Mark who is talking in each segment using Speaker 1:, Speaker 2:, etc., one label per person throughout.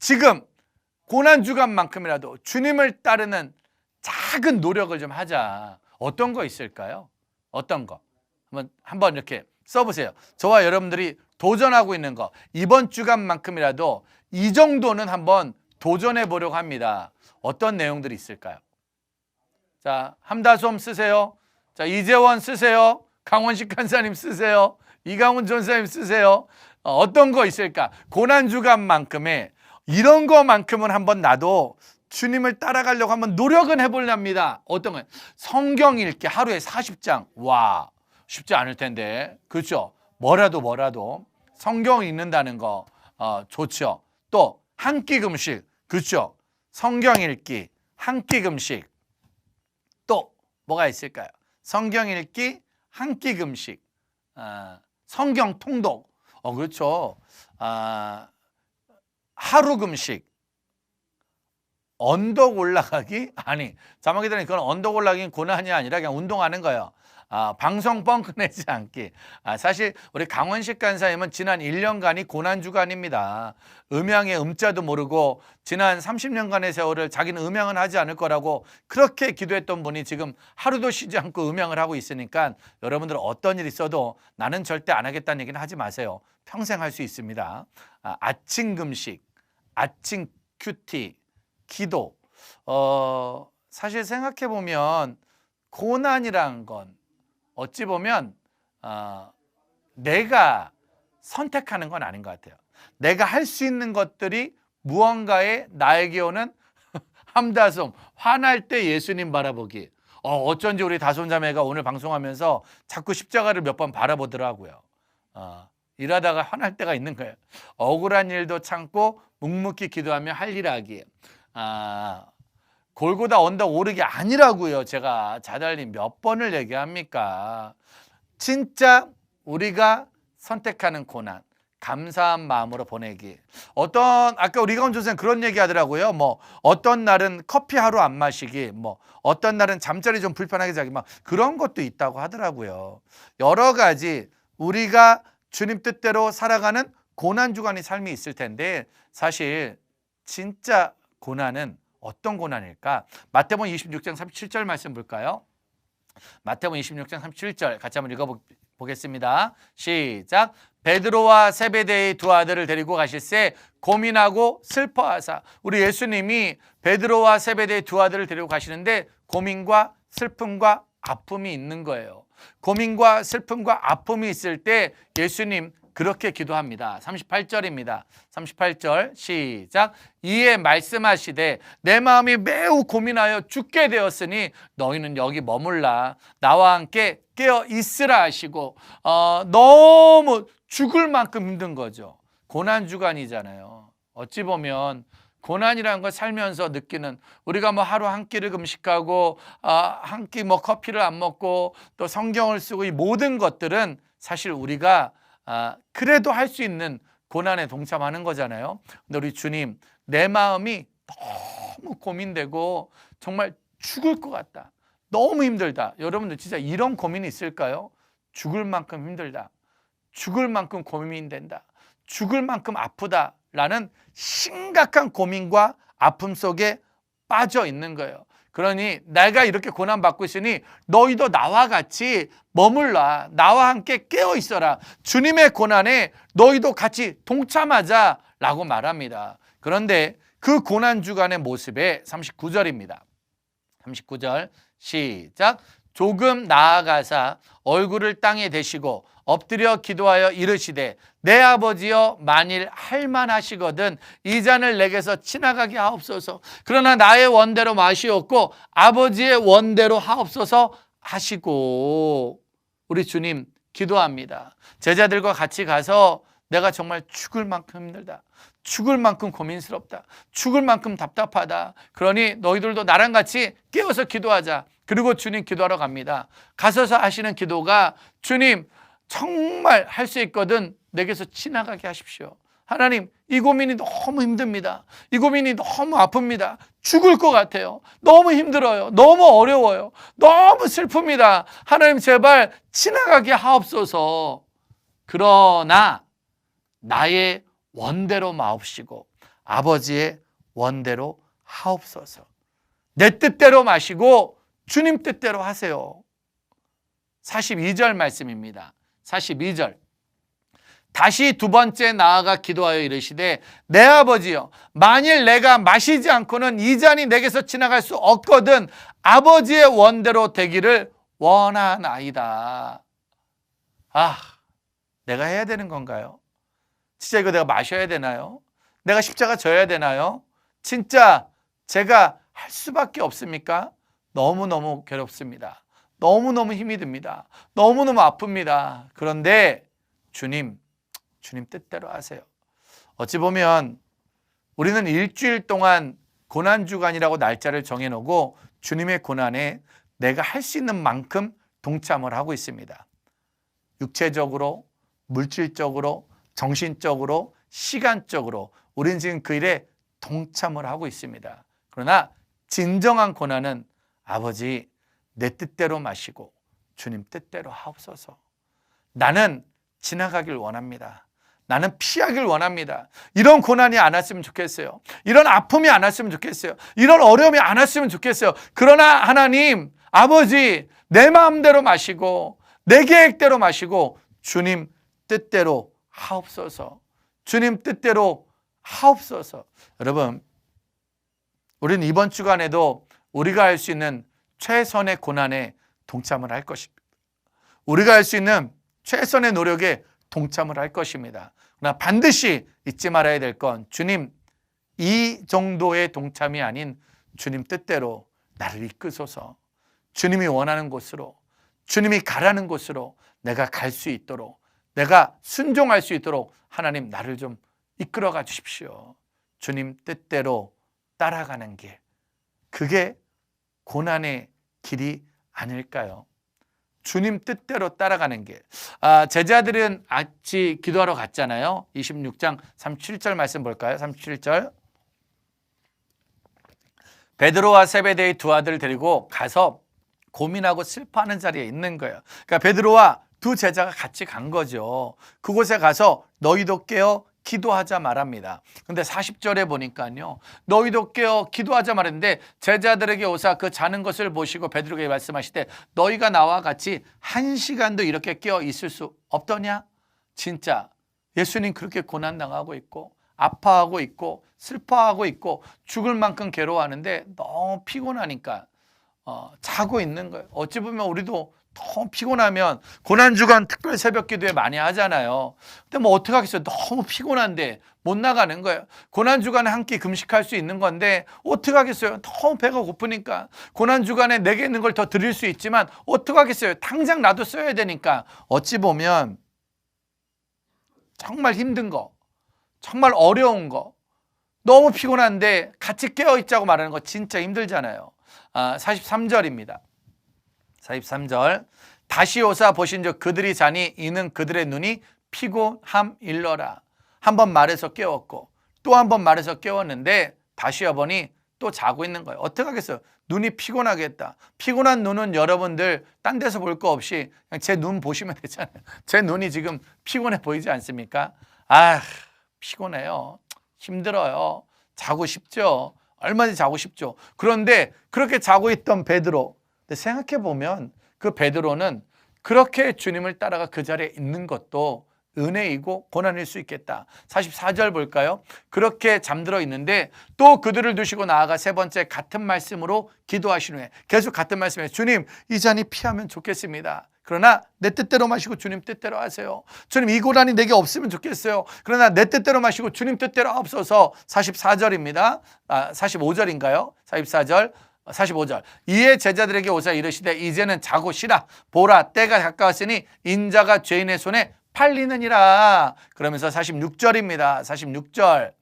Speaker 1: 지금 고난 주간만큼이라도 주님을 따르는 작은 노력을 좀 하자. 어떤 거 있을까요? 어떤 거? 한번 한번 이렇게 써 보세요. 저와 여러분들이 도전하고 있는 거 이번 주간만큼이라도 이 정도는 한번 도전해 보려고 합니다. 어떤 내용들이 있을까요? 자, 함다솜 쓰세요. 자, 이재원 쓰세요. 강원식 간사님 쓰세요. 이강훈 전사님 쓰세요. 어, 어떤 거 있을까? 고난 주간만큼에 이런 거만큼은 한번 나도 주님을 따라가려고 한번 노력은 해보렵니다. 어떤 거? 성경 읽기 하루에 40장. 와, 쉽지 않을 텐데. 그렇죠? 뭐라도 뭐라도 성경 읽는다는 거 어, 좋죠. 또 한 끼 금식. 그렇죠? 성경 읽기, 한 끼 금식. 또 뭐가 있을까요? 성경 읽기, 한 끼 금식. 아, 성경 통독. 어, 그렇죠. 아, 하루 금식. 언덕 올라가기? 아니, 자막이 들으니 그건 언덕 올라가기는 고난이 아니라 그냥 운동하는 거예요. 아, 방송 뻥크 내지 않기. 아, 사실 우리 강원식 간사님은 지난 1년간이 고난 주간입니다. 음양의 음자도 모르고 지난 30년간의 세월을 자기는 음양은 하지 않을 거라고 그렇게 기도했던 분이 지금 하루도 쉬지 않고 음양을 하고 있으니까 여러분들 어떤 일이 있어도 나는 절대 안 하겠다는 얘기는 하지 마세요. 평생 할 수 있습니다. 아, 아침 금식, 아침 큐티, 기도. 어, 사실 생각해 보면 고난이란 건 어찌 보면 어, 내가 선택하는 건 아닌 것 같아요. 내가 할 수 있는 것들이 무언가에 나에게 오는 함다솜, 화날 때 예수님 바라보기. 어, 어쩐지 우리 다솜자매가 오늘 방송하면서 자꾸 십자가를 몇 번 바라보더라고요. 어, 일하다가 화날 때가 있는 거예요. 억울한 일도 참고 묵묵히 기도하며 할 일 하기. 아, 골고다 언덕 오르기 아니라고요. 제가 자달님 몇 번을 얘기합니까? 진짜 우리가 선택하는 고난, 감사한 마음으로 보내기. 어떤 아까 우리 가운 조선 그런 얘기 하더라고요. 뭐 어떤 날은 커피 하루 안 마시기, 뭐 어떤 날은 잠자리 좀 불편하게 자기 막 그런 것도 있다고 하더라고요. 여러 가지 우리가 주님 뜻대로 살아가는 고난 주간의 삶이 있을 텐데 사실 진짜 고난은 어떤 고난일까? 마태복음 26장 37절 말씀 볼까요? 마태복음 26장 37절 같이 한번 읽어보겠습니다. 시작. 베드로와 세베대의 두 아들을 데리고 가실새 고민하고 슬퍼하사 우리 예수님이 베드로와 세베대의 두 아들을 데리고 가시는데 고민과 슬픔과 아픔이 있는 거예요. 고민과 슬픔과 아픔이 있을 때 예수님 그렇게 기도합니다. 38절입니다. 38절 시작. 이에 말씀하시되 내 마음이 매우 고민하여 죽게 되었으니 너희는 여기 머물라 나와 함께 깨어 있으라 하시고 어, 너무 죽을 만큼 힘든 거죠. 고난 주간이잖아요. 어찌 보면 고난이라는 걸 살면서 느끼는 우리가 뭐 하루 한 끼를 금식하고 아, 한 끼 뭐 커피를 안 먹고 또 성경을 쓰고 이 모든 것들은 사실 우리가 아, 그래도 할 수 있는 고난에 동참하는 거잖아요. 근데 우리 주님, 내 마음이 너무 고민되고 정말 죽을 것 같다. 너무 힘들다. 여러분들 진짜 이런 고민이 있을까요? 죽을 만큼 힘들다. 죽을 만큼 고민된다. 죽을 만큼 아프다. 라는 심각한 고민과 아픔 속에 빠져 있는 거예요. 그러니 내가 이렇게 고난 받고 있으니 너희도 나와 같이 머물라. 나와 함께 깨어 있어라. 주님의 고난에 너희도 같이 동참하자. 라고 말합니다. 그런데 그 고난 주간의 모습에 39절입니다. 39절 시작. 조금 나아가사 얼굴을 땅에 대시고 엎드려 기도하여 이르시되 내 아버지여 만일 할만하시거든 이 잔을 내게서 지나가게 하옵소서. 그러나 나의 원대로 마시옵고 아버지의 원대로 하옵소서 하시고. 우리 주님 기도합니다. 제자들과 같이 가서 내가 정말 죽을 만큼 힘들다 죽을 만큼 고민스럽다 죽을 만큼 답답하다. 그러니 너희들도 나랑 같이 깨어서 기도하자 그리고 주님 기도하러 갑니다 가서서 하시는 기도가 주님 정말 할 수 있거든 내게서 지나가게 하십시오. 하나님, 이 고민이 너무 힘듭니다. 이 고민이 너무 아픕니다. 죽을 것 같아요. 너무 힘들어요. 너무 어려워요. 너무 슬픕니다. 하나님, 제발 지나가게 하옵소서. 그러나 나의 원대로 마옵시고 아버지의 원대로 하옵소서. 내 뜻대로 마시고 주님 뜻대로 하세요. 42절 말씀입니다. 42절. 다시 두 번째 나아가 기도하여 이르시되 내 아버지여 만일 내가 마시지 않고는 이 잔이 내게서 지나갈 수 없거든 아버지의 원대로 되기를 원하나이다. 아, 내가 해야 되는 건가요? 진짜 이거 내가 마셔야 되나요? 내가 십자가 져야 되나요? 진짜 제가 할 수밖에 없습니까? 너무너무 괴롭습니다. 너무너무 힘이 듭니다. 너무너무 아픕니다. 그런데 주님, 주님 뜻대로 하세요. 어찌 보면 우리는 일주일 동안 고난주간이라고 날짜를 정해놓고 주님의 고난에 내가 할 수 있는 만큼 동참을 하고 있습니다. 육체적으로, 물질적으로, 정신적으로, 시간적으로 우리는 지금 그 일에 동참을 하고 있습니다. 그러나 진정한 고난은 아버지 내 뜻대로 마시고 주님 뜻대로 하옵소서. 나는 지나가길 원합니다. 나는 피하길 원합니다. 이런 고난이 안 왔으면 좋겠어요. 이런 아픔이 안 왔으면 좋겠어요. 이런 어려움이 안 왔으면 좋겠어요. 그러나 하나님, 아버지, 내 마음대로 마시고, 내 계획대로 마시고, 주님 뜻대로 하옵소서. 주님 뜻대로 하옵소서. 여러분, 우리는 이번 주간에도 우리가 할 수 있는 최선의 고난에 동참을 할 것입니다. 우리가 할 수 있는 최선의 노력에 동참을 할 것입니다. 그러나 반드시 잊지 말아야 될 건 주님 이 정도의 동참이 아닌 주님 뜻대로 나를 이끄소서. 주님이 원하는 곳으로 주님이 가라는 곳으로 내가 갈 수 있도록 내가 순종할 수 있도록 하나님 나를 좀 이끌어 가 주십시오. 주님 뜻대로 따라가는 길. 그게 고난의 길이 아닐까요? 주님 뜻대로 따라가는 길. 아, 제자들은 같이 기도하러 갔잖아요. 26장 37절 말씀 볼까요? 37절. 베드로와 세베대의 두 아들 데리고 가서 고민하고 슬퍼하는 자리에 있는 거예요. 그러니까 베드로와 두 제자가 같이 간 거죠. 그곳에 가서 너희도 깨어 기도하자 말합니다. 근데 40절에 보니까요. 너희도 깨어 기도하자 말했는데 제자들에게 오사 그 자는 것을 보시고 베드로에게 말씀하시되 너희가 나와 같이 한 시간도 이렇게 깨어 있을 수 없더냐? 진짜 예수님 그렇게 고난 당하고 있고 아파하고 있고 슬퍼하고 있고 죽을 만큼 괴로워하는데 너무 피곤하니까 어, 자고 있는 거예요. 어찌 보면 우리도 너무 피곤하면 고난주간 특별 새벽 기도에 많이 하잖아요. 근데 뭐 어떻게 하겠어요? 너무 피곤한데 못 나가는 거예요. 고난주간에 한 끼 금식할 수 있는 건데 어떻게 하겠어요? 너무 배가 고프니까. 고난주간에 내게 있는 걸 더 드릴 수 있지만 어떻게 하겠어요? 당장 나도 써야 되니까. 어찌 보면 정말 힘든 거, 정말 어려운 거, 너무 피곤한데 같이 깨어 있자고 말하는 거 진짜 힘들잖아요. 아, 43절입니다. 43절. 다시 오사 보신즉 그들이 자니 이는 그들의 눈이 피곤함 일러라. 한 번 말해서 깨웠고 또 한 번 말해서 깨웠는데 다시 와보니 또 자고 있는 거예요. 어떻게 하겠어요? 눈이 피곤하겠다. 피곤한 눈은 여러분들 딴 데서 볼 거 없이 그냥 제 눈 보시면 되잖아요. 제 눈이 지금 피곤해 보이지 않습니까? 아 피곤해요. 힘들어요. 자고 싶죠? 얼마든지 자고 싶죠? 그런데 그렇게 자고 있던 베드로 근데 생각해 보면 그 베드로는 그렇게 주님을 따라가 그 자리에 있는 것도 은혜이고 고난일 수 있겠다. 44절 볼까요? 그렇게 잠들어 있는데 또 그들을 두시고 나아가 세 번째 같은 말씀으로 기도하신 후에 계속 같은 말씀에 주님 이 잔이 피하면 좋겠습니다. 그러나 내 뜻대로 마시고 주님 뜻대로 하세요. 주님 이 고난이 내게 없으면 좋겠어요. 그러나 내 뜻대로 마시고 주님 뜻대로 없어서 44절입니다. 아, 45절인가요? 44절 45절. 이에 제자들에게 오사 이르시되 이제는 자고 쉬라. 보라 때가 가까웠으니 인자가 죄인의 손에 팔리느니라. 그러면서 46절입니다. 46절.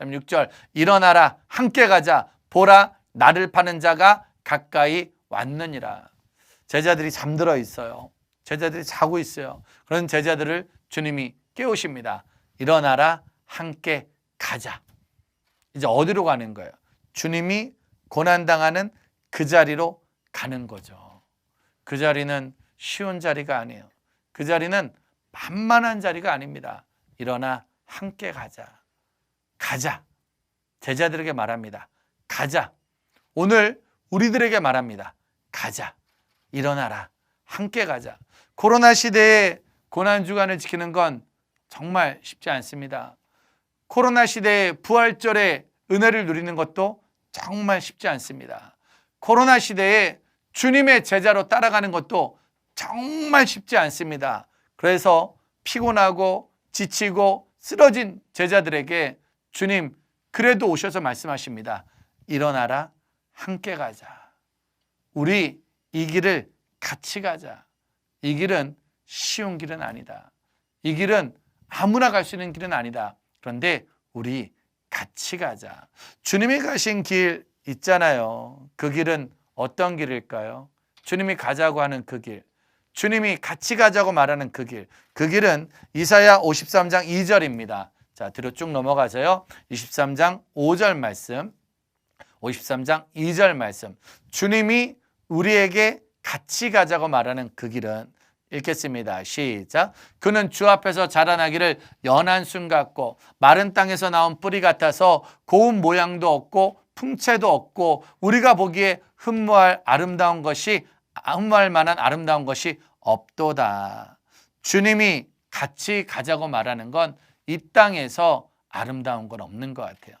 Speaker 1: 46절. 일어나라 함께 가자. 보라 나를 파는 자가 가까이 왔느니라. 제자들이 잠들어 있어요. 제자들이 자고 있어요. 그런 제자들을 주님이 깨우십니다. 일어나라 함께 가자. 이제 어디로 가는 거예요? 주님이 고난당하는 그 자리로 가는 거죠. 그 자리는 쉬운 자리가 아니에요. 그 자리는 만만한 자리가 아닙니다. 일어나 함께 가자. 가자. 제자들에게 말합니다. 가자. 오늘 우리들에게 말합니다. 가자. 일어나라. 함께 가자. 코로나 시대에 고난 주간을 지키는 건 정말 쉽지 않습니다. 코로나 시대에 부활절의 은혜를 누리는 것도 정말 쉽지 않습니다. 코로나 시대에 주님의 제자로 따라가는 것도 정말 쉽지 않습니다. 그래서 피곤하고 지치고 쓰러진 제자들에게 주님 그래도 오셔서 말씀하십니다. 일어나라 함께 가자. 우리 이 길을 같이 가자. 이 길은 쉬운 길은 아니다. 이 길은 아무나 갈 수 있는 길은 아니다. 그런데 우리 같이 가자. 주님이 가신 길 있잖아요. 그 길은 어떤 길일까요? 주님이 가자고 하는 그 길. 주님이 같이 가자고 말하는 그 길. 그 길은 이사야 53장 2절입니다. 자, 뒤로 쭉 넘어가서요. 23장 5절 말씀. 53장 2절 말씀. 주님이 우리에게 같이 가자고 말하는 그 길은 읽겠습니다. 시작. 그는 주 앞에서 자라나기를 연한 순 같고 마른 땅에서 나온 뿌리 같아서 고운 모양도 없고 풍채도 없고 우리가 보기에 흠모할 아름다운 것이 흠모할 만한 아름다운 것이 없도다. 주님이 같이 가자고 말하는 건 이 땅에서 아름다운 건 없는 것 같아요.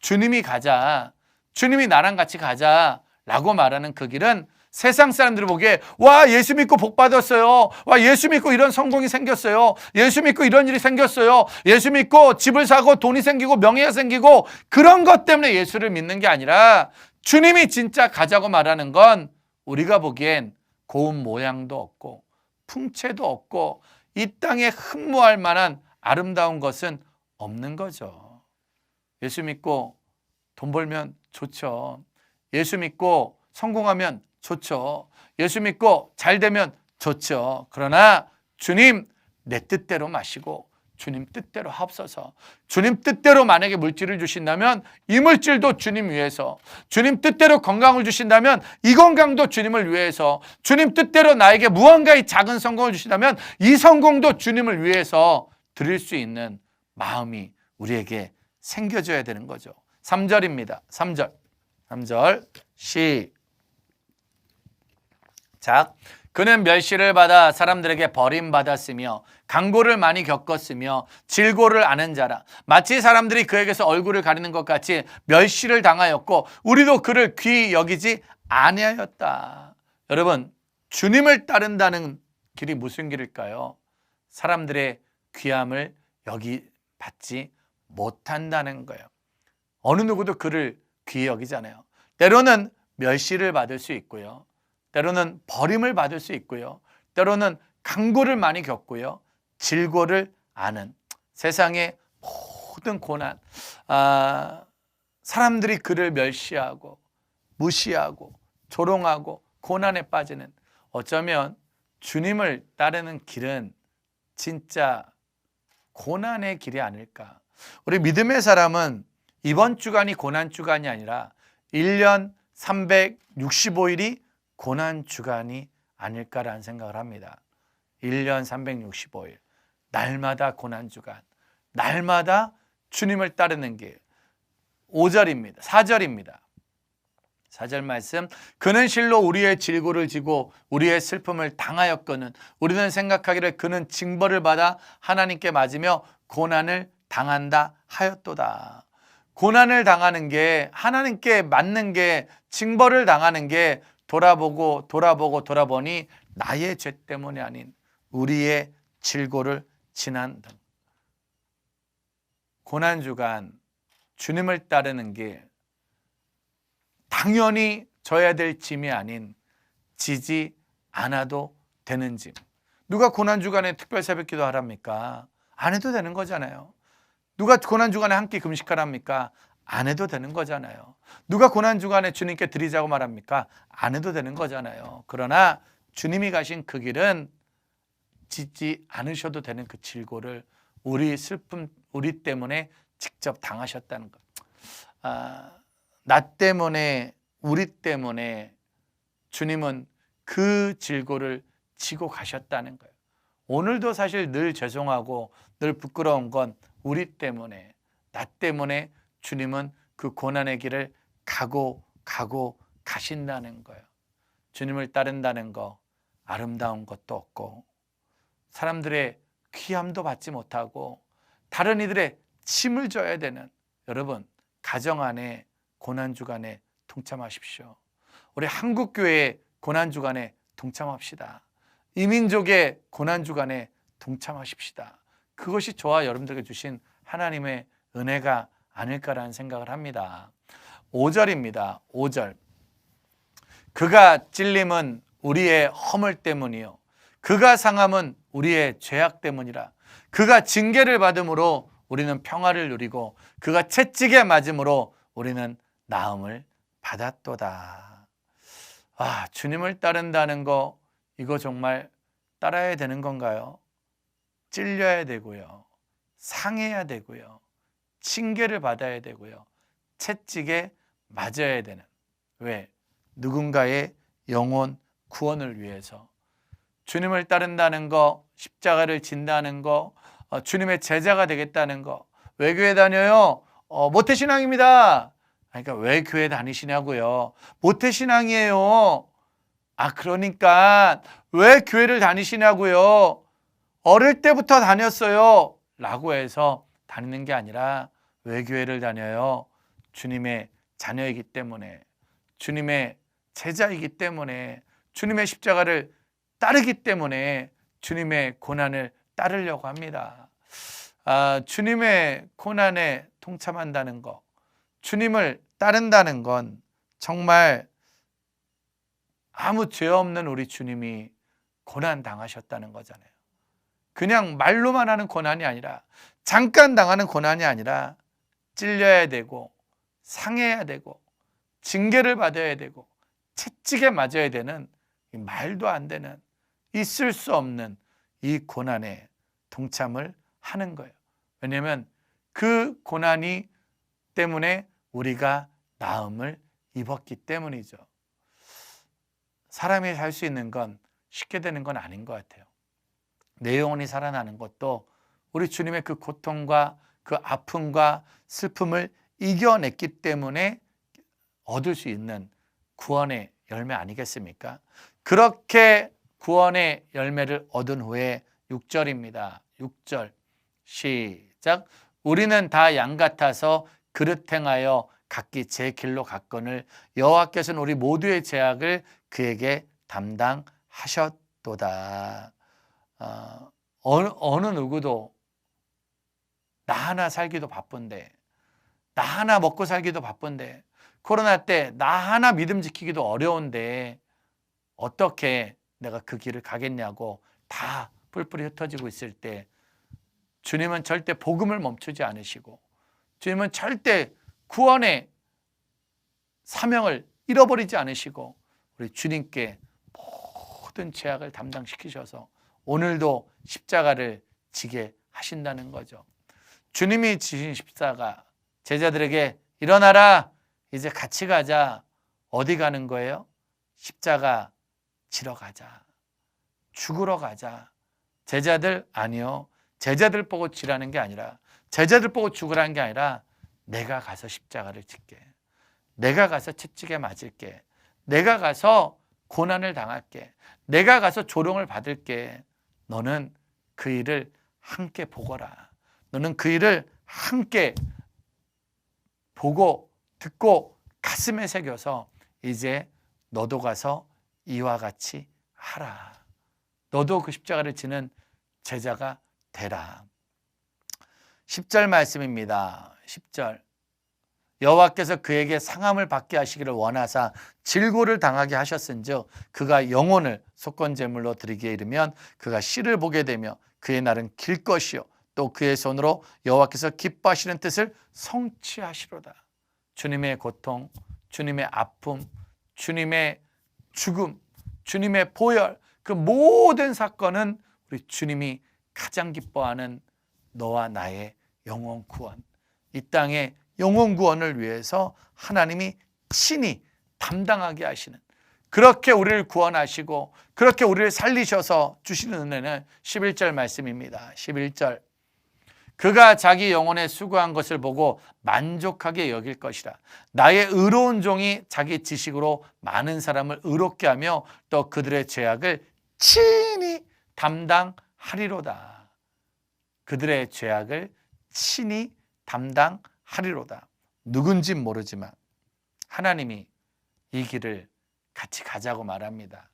Speaker 1: 주님이 가자. 주님이 나랑 같이 가자라고 말하는 그 길은 세상 사람들이 보기에 와 예수 믿고 복 받았어요. 와 예수 믿고 이런 성공이 생겼어요. 예수 믿고 이런 일이 생겼어요. 예수 믿고 집을 사고 돈이 생기고 명예가 생기고 그런 것 때문에 예수를 믿는 게 아니라 주님이 진짜 가자고 말하는 건 우리가 보기엔 고운 모양도 없고 풍채도 없고 이 땅에 흠모할 만한 아름다운 것은 없는 거죠. 예수 믿고 돈 벌면 좋죠. 예수 믿고 성공하면 좋죠. 예수 믿고 잘 되면 좋죠. 그러나 주님 내 뜻대로 마시고 주님 뜻대로 합서서 주님 뜻대로 만약에 물질을 주신다면 이 물질도 주님 위해서 주님 뜻대로 건강을 주신다면 이 건강도 주님을 위해서 주님 뜻대로 나에게 무언가의 작은 성공을 주신다면 이 성공도 주님을 위해서 드릴 수 있는 마음이 우리에게 생겨져야 되는 거죠. 3절입니다. 3절. 3절. 시 작. 그는 멸시를 받아 사람들에게 버림받았으며 강고를 많이 겪었으며 질고를 아는 자라 마치 사람들이 그에게서 얼굴을 가리는 것 같이 멸시를 당하였고 우리도 그를 귀히 여기지 아니하였다. 여러분 주님을 따른다는 길이 무슨 길일까요? 사람들의 귀함을 여기 받지 못한다는 거예요. 어느 누구도 그를 귀히 여기잖아요. 때로는 멸시를 받을 수 있고요. 때로는 버림을 받을 수 있고요. 때로는 강고를 많이 겪고요. 질고를 아는 세상의 모든 고난, 아, 사람들이 그를 멸시하고 무시하고 조롱하고 고난에 빠지는 어쩌면 주님을 따르는 길은 진짜 고난의 길이 아닐까. 우리 믿음의 사람은 이번 주간이 고난 주간이 아니라 1년 365일이 고난 주간이 아닐까라는 생각을 합니다. 1년 365일. 날마다 고난 주간. 날마다 주님을 따르는 길. 5절입니다. 4절입니다. 4절 말씀. 그는 실로 우리의 질고를 지고 우리의 슬픔을 당하였거는 우리는 생각하기를 그는 징벌을 받아 하나님께 맞으며 고난을 당한다 하였도다. 고난을 당하는 게 하나님께 맞는 게 징벌을 당하는 게 돌아보고 돌아보고 돌아보니 나의 죄 때문이 아닌 우리의 질고를 지난 등 고난 주간 주님을 따르는 게 당연히 져야 될 짐이 아닌 지지 않아도 되는 짐. 누가 고난 주간에 특별 새벽 기도 하랍니까? 안 해도 되는 거잖아요. 누가 고난 주간에 한 끼 금식하랍니까? 안 해도 되는 거잖아요. 누가 고난 주간에 주님께 드리자고 말합니까? 안 해도 되는 거잖아요. 그러나 주님이 가신 그 길은 짓지 않으셔도 되는 그 질고를 우리 슬픔, 우리 때문에 직접 당하셨다는 것. 아, 나 때문에, 우리 때문에 주님은 그 질고를 지고 가셨다는 거예요. 오늘도 사실 늘 죄송하고 늘 부끄러운 건 우리 때문에, 나 때문에 주님은 그 고난의 길을 가고 가고 가신다는 거예요. 주님을 따른다는 거 아름다운 것도 없고 사람들의 귀함도 받지 못하고 다른 이들의 침을 져야 되는 여러분 가정 안에 고난 주간에 동참하십시오. 우리 한국 교회의 고난 주간에 동참합시다. 이민족의 고난 주간에 동참하십시다. 그것이 저와 여러분들에게 주신 하나님의 은혜가 아닐까라는 생각을 합니다. 5절입니다. 5절. 그가 찔림은 우리의 허물 때문이요. 그가 상함은 우리의 죄악 때문이라. 그가 징계를 받음으로 우리는 평화를 누리고 그가 채찍에 맞음으로 우리는 나음을 받았도다. 아, 주님을 따른다는 거 이거 정말 따라야 되는 건가요? 찔려야 되고요. 상해야 되고요. 징계를 받아야 되고요. 채찍에 맞아야 되는. 왜? 누군가의 영혼 구원을 위해서. 주님을 따른다는 거, 십자가를 진다는 거, 어, 주님의 제자가 되겠다는 거. 왜 교회 다녀요? 어, 모태신앙입니다. 그러니까 왜 교회 다니시냐고요. 모태신앙이에요. 아, 그러니까 왜 교회를 다니시냐고요. 어릴 때부터 다녔어요. 라고 해서 다니는 게 아니라 왜 교회를 다녀요? 주님의 자녀이기 때문에, 주님의 제자이기 때문에, 주님의 십자가를 따르기 때문에 주님의 고난을 따르려고 합니다. 아, 주님의 고난에 동참한다는 것, 주님을 따른다는 건 정말 아무 죄 없는 우리 주님이 고난 당하셨다는 거잖아요. 그냥 말로만 하는 고난이 아니라 잠깐 당하는 고난이 아니라 찔려야 되고 상해야 되고 징계를 받아야 되고 채찍에 맞아야 되는 이 말도 안 되는 있을 수 없는 이 고난에 동참을 하는 거예요. 왜냐하면 그 고난이 때문에 우리가 나음을 입었기 때문이죠. 사람이 살 수 있는 건 쉽게 되는 건 아닌 것 같아요. 내 영혼이 살아나는 것도 우리 주님의 그 고통과 그 아픔과 슬픔을 이겨냈기 때문에 얻을 수 있는 구원의 열매 아니겠습니까? 그렇게 구원의 열매를 얻은 후에 6절입니다. 6절 시작 우리는 다 양 같아서 그릇 행하여 각기 제 길로 갔거늘 여호와께서는 우리 모두의 죄악을 그에게 담당하셨도다. 어, 어느, 어느 누구도 나 하나 살기도 바쁜데 나 하나 먹고 살기도 바쁜데 코로나 때 나 하나 믿음 지키기도 어려운데 어떻게 내가 그 길을 가겠냐고 다 뿔뿔이 흩어지고 있을 때 주님은 절대 복음을 멈추지 않으시고 주님은 절대 구원의 사명을 잃어버리지 않으시고 우리 주님께 모든 죄악을 담당시키셔서 오늘도 십자가를 지게 하신다는 거죠. 주님이 지신 십자가 제자들에게 일어나라 이제 같이 가자. 어디 가는 거예요? 십자가 지러 가자. 죽으러 가자. 제자들 아니요. 제자들 보고 지라는 게 아니라 제자들 보고 죽으라는 게 아니라 내가 가서 십자가를 짓게. 내가 가서 채찍에 맞을게. 내가 가서 고난을 당할게. 내가 가서 조롱을 받을게. 너는 그 일을 함께 보거라 너는 그 일을 함께 보고 듣고 가슴에 새겨서 이제 너도 가서 이와 같이 하라. 너도 그 십자가를 지는 제자가 되라. 10절 말씀입니다. 10절. 여호와께서 그에게 상함을 받게 하시기를 원하사 질고를 당하게 하셨은즉 그가 영혼을 속건 제물로 드리기에 이르면 그가 씨를 보게 되며 그의 날은 길 것이요 또 그의 손으로 여호와께서 기뻐하시는 뜻을 성취하시로다. 주님의 고통, 주님의 아픔, 주님의 죽음, 주님의 보혈, 그 모든 사건은 우리 주님이 가장 기뻐하는 너와 나의 영원 구원. 이 땅의 영원 구원을 위해서 하나님이 친히 담당하게 하시는 그렇게 우리를 구원하시고 그렇게 우리를 살리셔서 주시는 은혜는 11절 말씀입니다. 11절. 그가 자기 영혼에 수고한 것을 보고 만족하게 여길 것이라. 나의 의로운 종이 자기 지식으로 많은 사람을 의롭게 하며 또 그들의 죄악을 친히 담당하리로다. 그들의 죄악을 친히 담당하리로다. 누군지 모르지만 하나님이 이 길을 같이 가자고 말합니다.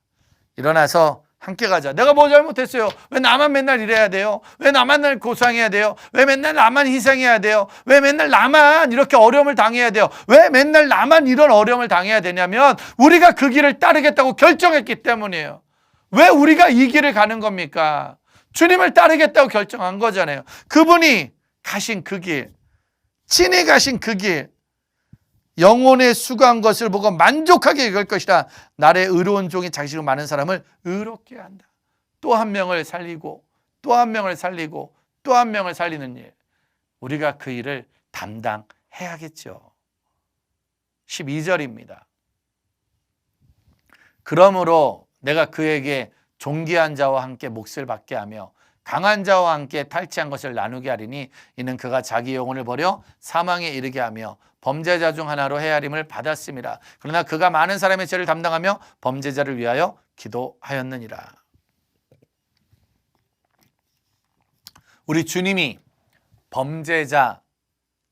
Speaker 1: 일어나서 함께 가자. 내가 뭐 잘못했어요? 왜 나만 맨날 이래야 돼요? 왜 나만 날 고상해야 돼요? 왜 맨날 나만 희생해야 돼요? 왜 맨날 나만 이렇게 어려움을 당해야 돼요? 왜 맨날 나만 이런 어려움을 당해야 되냐면 우리가 그 길을 따르겠다고 결정했기 때문이에요. 왜 우리가 이 길을 가는 겁니까? 주님을 따르겠다고 결정한 거잖아요. 그분이 가신 그 길, 친히 가신 그 길, 영혼의 수고한 것을 보고 만족하게 여길 것이라 나의 의로운 종이 자식으로 많은 사람을 의롭게 한다. 또 한 명을 살리고 또 한 명을 살리고 또 한 명을 살리는 일. 우리가 그 일을 담당해야겠죠. 12절입니다. 그러므로 내가 그에게 존귀한 자와 함께 몫을 받게 하며 강한 자와 함께 탈취한 것을 나누게 하리니 이는 그가 자기 영혼을 버려 사망에 이르게 하며 범죄자 중 하나로 헤아림을 받았습니다. 그러나 그가 많은 사람의 죄를 담당하며 범죄자를 위하여 기도하였느니라. 우리 주님이 범죄자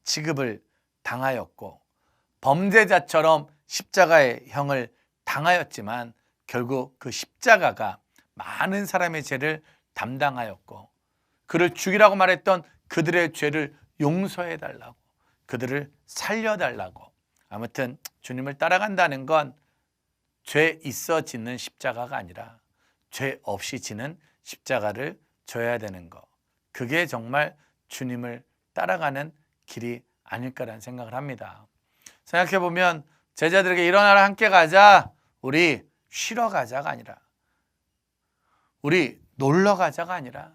Speaker 1: 취급을 당하였고 범죄자처럼 십자가의 형을 당하였지만 결국 그 십자가가 많은 사람의 죄를 담당하였고 그를 죽이라고 말했던 그들의 죄를 용서해 달라고 그들을 살려 달라고 아무튼 주님을 따라간다는 건 죄 있어 짓는 십자가가 아니라 죄 없이 지는 십자가를 져야 되는 거 그게 정말 주님을 따라가는 길이 아닐까라는 생각을 합니다. 생각해 보면 제자들에게 일어나라 함께 가자. 우리 쉬러 가자가 아니라 우리 놀러 가자가 아니라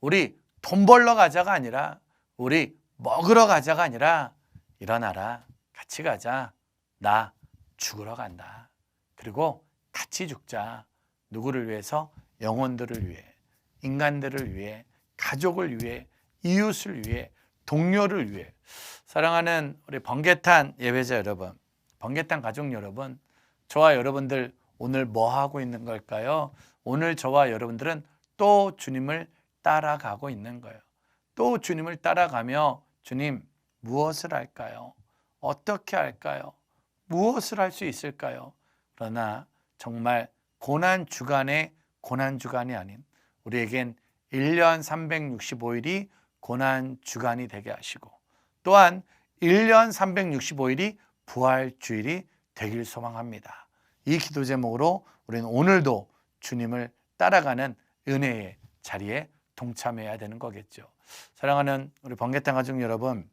Speaker 1: 우리 돈 벌러 가자가 아니라 우리 먹으러 가자가 아니라 일어나라. 같이 가자. 나 죽으러 간다. 그리고 같이 죽자. 누구를 위해서? 영혼들을 위해, 인간들을 위해, 가족을 위해, 이웃을 위해, 동료를 위해. 사랑하는 우리 번개탄 예배자 여러분, 번개탄 가족 여러분, 저와 여러분들 오늘 뭐 하고 있는 걸까요? 오늘 저와 여러분들은 또 주님을 따라가고 있는 거예요. 또 주님을 따라가며 주님 무엇을 할까요? 어떻게 할까요? 무엇을 할 수 있을까요? 그러나 정말 고난 주간의 고난 주간이 아닌 우리에겐 1년 365일이 고난 주간이 되게 하시고 또한 1년 365일이 부활 주일이 되길 소망합니다. 이 기도 제목으로 우리는 오늘도 주님을 따라가는 은혜의 자리에 동참해야 되는 거겠죠. 사랑하는 우리 번개탕 가족 여러분,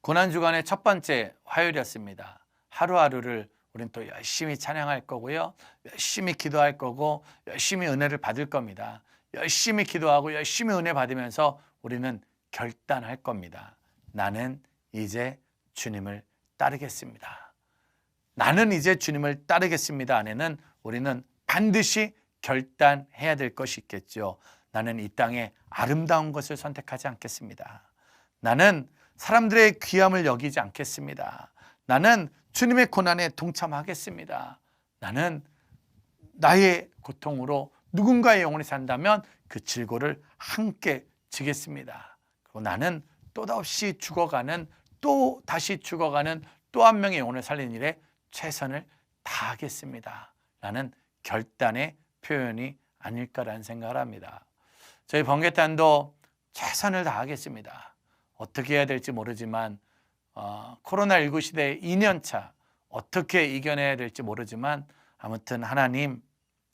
Speaker 1: 고난 주간의 첫 번째 화요일이었습니다. 하루하루를 우리는 또 열심히 찬양할 거고요. 열심히 기도할 거고 열심히 은혜를 받을 겁니다. 열심히 기도하고 열심히 은혜 받으면서 우리는 결단할 겁니다. 나는 이제 주님을 따르겠습니다. 나는 이제 주님을 따르겠습니다. 안에는 우리는 반드시 결단해야 될 것이 있겠죠. 나는 이 땅에 아름다운 것을 선택하지 않겠습니다. 나는 사람들의 귀함을 여기지 않겠습니다. 나는 주님의 고난에 동참하겠습니다. 나는 나의 고통으로 누군가의 영혼이 산다면 그 질고를 함께 지겠습니다. 그리고 나는 또다시 죽어가는 또 다시 죽어가는 또 한 명의 영혼을 살리는 일에 최선을 다하겠습니다. 라는 결단의 표현이 아닐까라는 생각을 합니다. 저희 번개탄도 최선을 다하겠습니다. 어떻게 해야 될지 모르지만 어, 코로나19 시대 2년차 어떻게 이겨내야 될지 모르지만 아무튼 하나님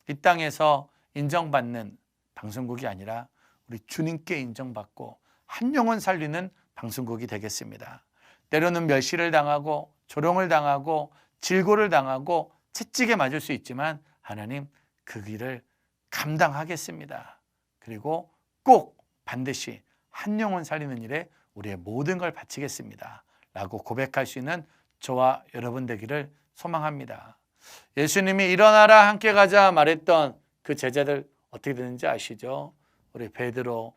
Speaker 1: 이 땅에서 인정받는 방송국이 아니라 우리 주님께 인정받고 한 영혼 살리는 방송국이 되겠습니다. 때로는 멸시를 당하고 조롱을 당하고 질고를 당하고 채찍에 맞을 수 있지만 하나님 그 길을 감당하겠습니다. 그리고 꼭 반드시 한 영혼 살리는 일에 우리의 모든 걸 바치겠습니다. 라고 고백할 수 있는 저와 여러분 되기를 소망합니다. 예수님이 일어나라 함께 가자 말했던 그 제자들 어떻게 되는지 아시죠? 우리 베드로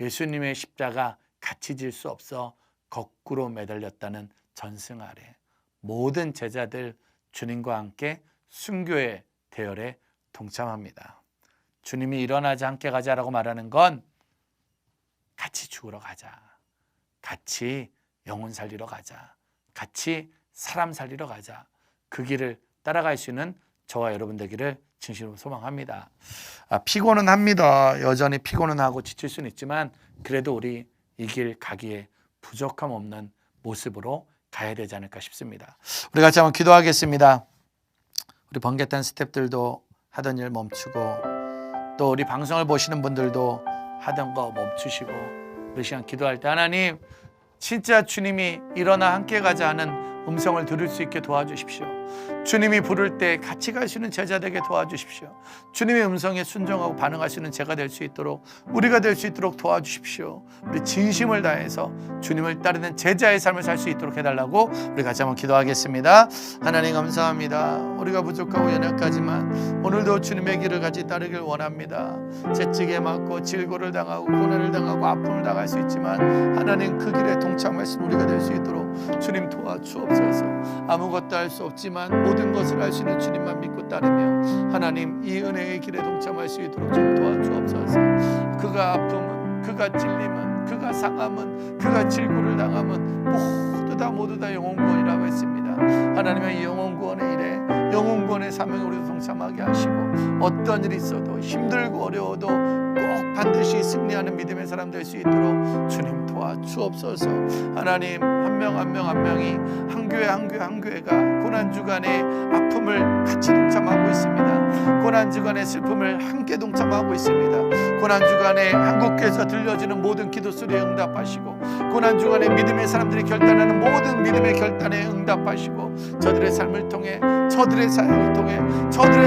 Speaker 1: 예수님의 십자가 같이 질 수 없어 거꾸로 매달렸다는 전승 아래 모든 제자들 주님과 함께 순교의 대열에 동참합니다. 주님이 일어나자 함께 가자라고 말하는 건 같이 죽으러 가자. 같이 영혼 살리러 가자. 같이 사람 살리러 가자. 그 길을 따라갈 수 있는 저와 여러분 되기를 진심으로 소망합니다. 아, 피곤은 합니다. 여전히 피곤은 하고 지칠 수는 있지만 그래도 우리 이 길 가기에 부족함 없는 모습으로 가야 되지 않을까 싶습니다. 우리 같이 한번 기도하겠습니다. 우리 번개탄 스탭들도 하던 일 멈추고 또 우리 방송을 보시는 분들도 하던 거 멈추시고 우리 시간 기도할 때 하나님 진짜 주님이 일어나 함께 가자 하는 음성을 들을 수 있게 도와주십시오. 주님이 부를 때 같이 갈 수 있는 제자 되게 도와주십시오. 주님의 음성에 순종하고 있는 제가 될 수 있도록 우리가 될 수 있도록 도와주십시오. 우리 진심을 다해서 주님을 따르는 제자의 삶을 살 수 있도록 해달라고 우리 같이 한번 기도하겠습니다. 하나님 감사합니다. 우리가 부족하고 연약하지만 오늘도 주님의 길을 같이 따르길 원합니다. 채찍에 맞고 질고를 당하고 고난을 당하고 아픔을 당할 수 있지만 하나님 그 길에 동참할 수 우리가 될 수 있도록 주님 도와주옵소서. 아무것도 할 수 없지만 모든 것을 있는 주님만 믿고 따르며 하나님 이 은혜의 길에 동참할 수 있도록 좀 도와주옵소서. 그가 아픔은 그가 찔림은 그가 상함은 그가 질고를 당함은 모두 다 모두 다 영혼 구원이라고 했습니다. 하나님의 이 영혼 구원의 일에 영혼 구원의 사명에 우리도 동참하게 하시고 어떤 일이 있어도 힘들고 어려워도 꼭 반드시 승리하는 믿음의 사람 될 수 있도록 주님 도와주옵소서. 하나님 한 명 한 명 한 명이 한 교회 한 교회 한 교회가 고난 주간의 아픔을 같이 동참하고 있습니다. 고난 주간의 슬픔을 함께 동참하고 있습니다. 고난 주간에 한국교회에서 들려지는 모든 기도 소리에 응답하시고 고난 주간에 믿음의 사람들이 결단하는 모든 믿음의 결단에 응답하시고 저들의 삶을 통해 저들의 삶을 통해 저들의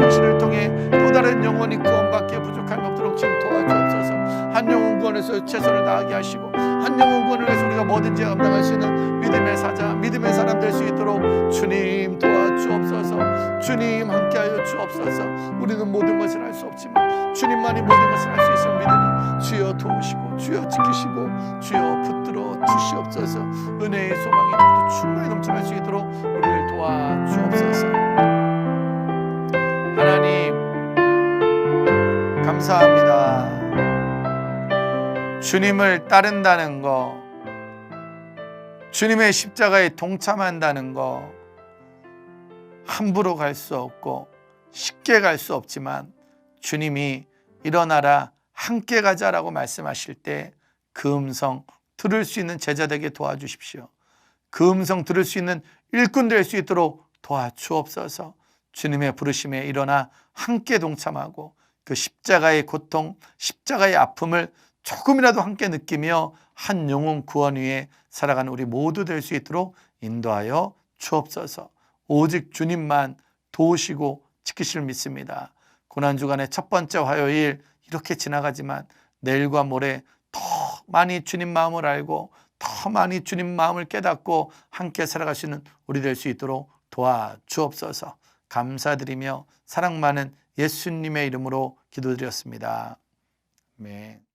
Speaker 1: 현실을 통해 또 다른 영혼이 구원받기에 부족함이 없도록 지금 도와주옵소서. 한 영혼 구원에서 최선을 다하게 하시고 한 영혼 구원을 위해서 우리가 뭐든지 감당할 수 있는 믿음의 사자 믿음의 사람 될 수 있도록 주님 도와 주옵소서. 주님 함께하여 주옵소서. 우리는 모든 것을 할수 없지만 주님만이 모든 것을 할수 있음을 믿으니 주여 도우시고 주여 지키시고 주여 붙들어 주시옵소서. 은혜의 소망이 모두 충만히 넘쳐날 수 있도록 우리를 도와주옵소서. 하나님 감사합니다. 주님을 따른다는 거 주님의 십자가에 동참한다는 거 함부로 갈 수 없고 쉽게 갈 수 없지만 주님이 일어나라 함께 가자라고 말씀하실 때 그 음성 들을 수 있는 제자 되게 도와주십시오. 그 음성 들을 수 있는 일꾼 될 수 있도록 도와주옵소서. 주님의 부르심에 일어나 함께 동참하고 그 십자가의 고통, 십자가의 아픔을 조금이라도 함께 느끼며 한 영혼 구원 위에 살아가는 우리 모두 될 수 있도록 인도하여 주옵소서. 오직 주님만 도우시고 지키실 믿습니다. 고난 주간의 첫 번째 화요일 이렇게 지나가지만 내일과 모레 더 많이 주님 마음을 알고 더 많이 주님 마음을 깨닫고 함께 있는 우리 될 수 있도록 도와주옵소서. 감사드리며 사랑 많은 예수님의 이름으로 기도드렸습니다. 아멘.